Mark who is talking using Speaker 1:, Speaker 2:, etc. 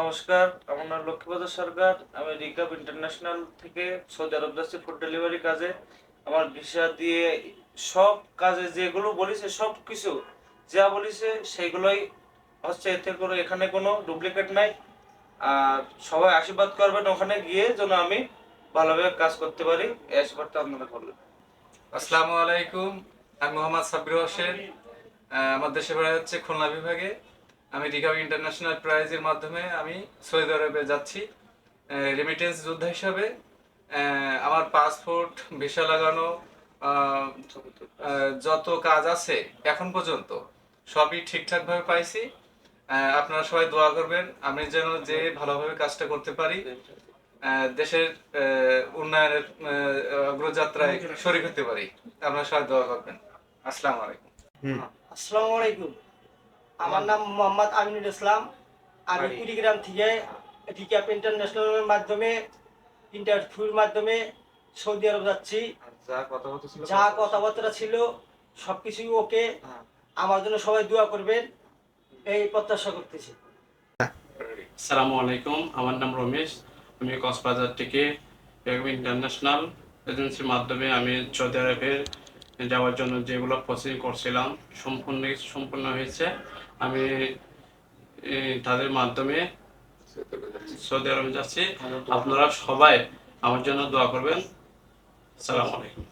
Speaker 1: নমস্কার, আমার নাম লক্ষ্মীপ্রসাদ সরকার। আমি রিকাপ ইন্টারন্যাশনাল থেকে সৌদি আরব যাচ্ছি ফুড ডেলিভারি কাজে। আমার ভিসা দিয়ে সব কাজে যেগুলো বলিছে, সব কিছু যা বলিছে, সেগুলোই হচ্ছে এতে করে এখানে কোনো ডুপ্লিকেট নাই। আর সবাই আশীর্বাদ করবেন ওখানে গিয়ে যেন আমি ভালোভাবে কাজ করতে পারি। এই আশীর্বাদটা আপনারা করবেন।
Speaker 2: আসসালামু আলাইকুম, আমি মোহাম্মদ সাব্বির হোসেন। আমার দেশে বাড়ি হচ্ছে খুলনা বিভাগে। আমি রিকাব ইন্টারন্যাশনাল প্রাইজের মাধ্যমে আমি সৌদি আরবে যাচ্ছি রেমিটেন্স যোদ্ধা হিসাবে আহ, আমার পাসপোর্ট ভিসা লাগানো যত কাজ আছে এখন পর্যন্ত সবই ঠিকঠাকভাবে পাইছি। আহ, আপনারা সবাই দোয়া করবেন আমি যেন যে ভালোভাবে কাজটা করতে পারি আহ, দেশের উন্নয়নের আহ, অগ্রযাত্রায় শরীক হতে পারি। আপনারা সবাই দোয়া করবেন। আসসালামু আলাইকুম।
Speaker 3: আসসালামু আলাইকুম। আমার নাম মোহাম্মদ আমিনুল ইসলাম। আমি? কুড়িগ্রাম থেকে রিক্যাপ ইন্টারন্যাশনালের মাধ্যমে ইন্টারভিউর মাধ্যমে সৌদি আরব যাচ্ছি।
Speaker 2: যা কথা বলতে ছিল
Speaker 3: যা কথাবার্তা ছিল সব কিছুই ওকে।
Speaker 2: হ্যাঁ।
Speaker 3: আমার জন্য সবাই দোয়া করবেন। এই প্রত্যাশা করতেছি।
Speaker 4: আসসালামু আলাইকুম আমার নাম রমেশ। আমি কক্সবাজার থেকে ইন্টারন্যাশনাল এজেন্সির মাধ্যমে আমি সৌদি আরবে যাওয়ার জন্য যেগুলো প্রসেসিং করছিলাম, সম্পূর্ণ সম্পূর্ণ হয়েছে। আমি তাদের মাধ্যমে সৌদি আরবে যাচ্ছি। আপনারা সবাই আমার জন্য দোয়া করবেন। সালাম আলাইকুম।